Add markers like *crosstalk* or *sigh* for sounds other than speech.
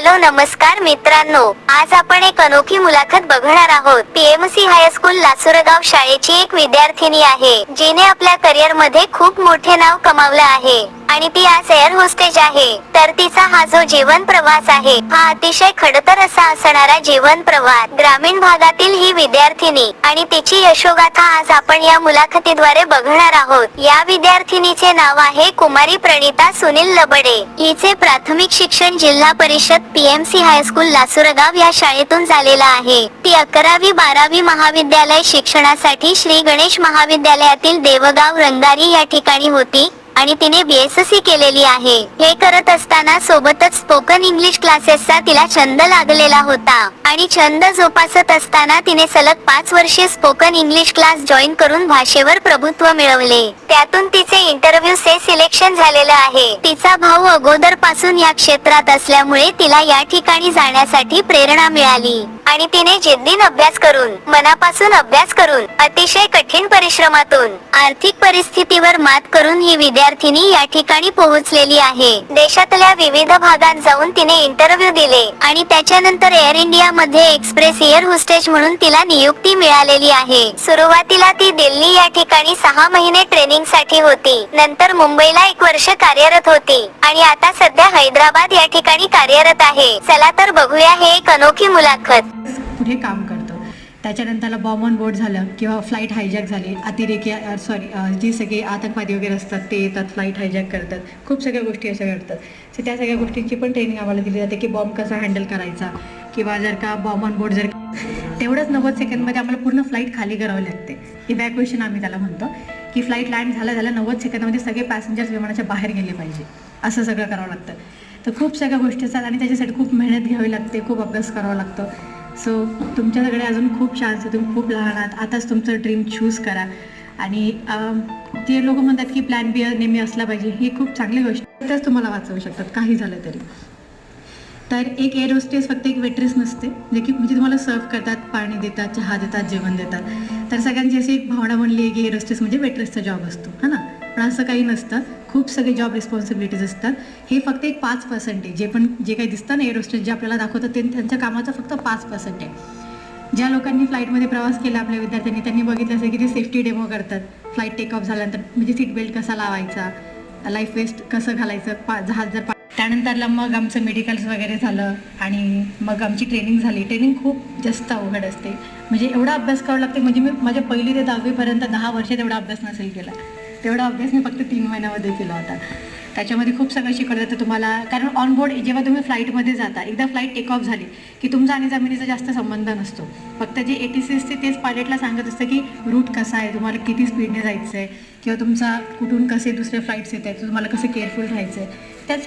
Hello नमस्कार मित्रांनो. आज आपण एक अनोखी मुलाखत बघणार आहोत. पीएमसी हायस्कूल लासुरगाव शाळेची एक विद्यार्थिनी आहे जिने आपल्या करिअरमध्ये खूप मोठे नाव कमावलं आहे. आणि ती आज एअर होस्टेज आहे. तर तिचा हा जो जीवन प्रवास आहे हा अतिशय खडतर असा असणारा जीवन प्रवास. ग्रामीण भागातील ही विद्यार्थिनी आणि तिची यशोगाथा आज आपण या मुलाखतीद्वारे बघणार आहोत. या विद्यार्थिनीचे नाव आहे कुमारी प्रणिता सुनील लबडे. हिचे प्राथमिक शिक्षण जिल्हा परिषद पीएमसी हायस्कूल लासुरगाव या शाळेतून झालेला आहे. ती अकरावी बारावी महाविद्यालय शिक्षणासाठी श्री गणेश महाविद्यालयातील देवगाव रंगारी या ठिकाणी होती. आणि तिने बीएससी केलेली आहे. हे करत असताना सोबतच स्पोकन इंग्लिश क्लासेसचा तिला छंद लागलेला होता. आणि छंद जोपासत असताना तिने सलग पाच वर्षे स्पोकन इंग्लिश क्लास जॉईन करून भाषेवर प्रभुत्व मिळवले. त्यातून तिचे इंटरव्ह्यू से सिलेक्शन झालेलं आहे. तिचा भाऊ अगोदरपासून या क्षेत्रात असल्यामुळे तिला या ठिकाणी जाण्यासाठी प्रेरणा मिळाली. आणि तिने जिद्दीन अभ्यास करून मनापासून अभ्यास करून अतिशय कठीण परिश्रमातून आर्थिक परिस्थितीवर मात करून ही विद्यार्थिनी या ठिकाणी पोहोचलेली आहे. देशातल्या विविध भागात जाऊन तिने इंटरव्ह्यू दिले आणि त्याच्यानंतर एअर इंडिया मध्ये एक्सप्रेस एअर होस्टेज म्हणून तिला नियुक्ती मिळालेली आहे. सुरुवातीला ती दिल्ली या ठिकाणी सहा महिने ट्रेनिंगसाठी होती. नंतर मुंबईला एक वर्ष कार्यरत होती आणि आता सध्या हैदराबाद या ठिकाणी कार्यरत आहे. चला तर बघूया हे एक अनोखी मुलाखत. पुढे काम करतो. त्याच्यानंतर बॉम्ब ऑन बोर्ड झालं किंवा फ्लाईट हायजॅक झाली. अतिरेकी सॉरी जे सगळे आतंकवादी वगैरे असतात ते येतात फ्लाईट हायजॅक करतात. खूप सगळ्या गोष्टी अशा घडतात. सो त्या सगळ्या गोष्टींची पण ट्रेनिंग आम्हाला दिली जाते की बॉम्ब कसा हँडल करायचा. किंवा जर का बॉम्ब ऑन बोर्ड जर *laughs* तेवढंच नव्वद सेकंदमध्ये आम्हाला पूर्ण फ्लाईट खाली करावी लागते. इव्हॅक्युएशन आम्ही त्याला म्हणतो की फ्लाईट लँड झालं झालं नव्वद सेकंदामध्ये सगळे पॅसेंजर्स विमानाच्या बाहेर गेले पाहिजे. असं सगळं करावं लागतं. तर खूप सगळ्या गोष्टी असतात आणि त्याच्यासाठी खूप मेहनत घ्यावी लागते खूप अभ्यास करावा लागतो. सो तुमच्याकडे अजून खूप चान्स आहे. तुम्ही खूप लहान आहात. आताच तुमचं ड्रीम चूज करा. आणि ते लोक म्हणतात की प्लॅन बी नेहमी असला पाहिजे. ही खूप चांगली गोष्ट त्याच तुम्हाला वाचवू शकतात. काही झालं तरी. तर एक एअर होस्टेस फक्त एक वेट्रेस नसते जे की म्हणजे तुम्हाला सर्व करतात पाणी देतात चहा देतात जेवण देतात. तर सगळ्यांची अशी एक भावना म्हणली आहे की एअर होस्टेस म्हणजे वेट्रेसचा जॉब असतो. है ना? पण असं काही नसतं. खूप सगळे जॉब रिस्पॉन्सिबिलिटीज असतात. हे फक्त एक पाच पर्सेंटेज जे पण जे काही दिसतं ना एअरोस्टेज जे आपल्याला दाखवतात ते त्यांच्या कामाचं फक्त पाच पर्सेंट आहे ज्या लोकांनी फ्लाईटमध्ये प्रवास केला आपल्या विद्यार्थ्यांनी त्यांनी बघितलं असेल की ते सेफ्टी डेमो करतात. फ्लाईट टेक ऑफ झाल्यानंतर म्हणजे सीट बेल्ट कसा लावायचा? लाईफ वेस्ट कसं घालायचं? पा जहाज जर पा त्यानंतरला मग आमचं मेडिकल्स वगैरे झालं आणि मग आमची ट्रेनिंग झाली. ट्रेनिंग खूप जास्त अवघड असते. म्हणजे एवढा अभ्यास करावा लागते. म्हणजे मी माझ्या पहिली ते दहावीपर्यंत दहा वर्षात तेवढा अभ्यास नसेल केला. तेवढा अभ्यास मी फक्त तीन महिन्यामध्ये केला होता. त्याच्यामध्ये खूप सगळं शिकवलं जातं तुम्हाला. कारण ऑन बोर्ड जेव्हा तुम्ही फ्लाईटमध्ये जाता एकदा फ्लाईट टेक ऑफ झाली की तुमचा आणि जमिनीचा जास्त संबंध नसतो. फक्त जे ए टी सी असते तेच पायलटला सांगत असतं की रूट कसा आहे तुम्हाला किती स्पीडने जायचं आहे किंवा तुमचा कुठून कसे दुसरे फ्लाईट्स येत आहेत तुम्हाला कसं केअरफुल राहायचं आहे त्याच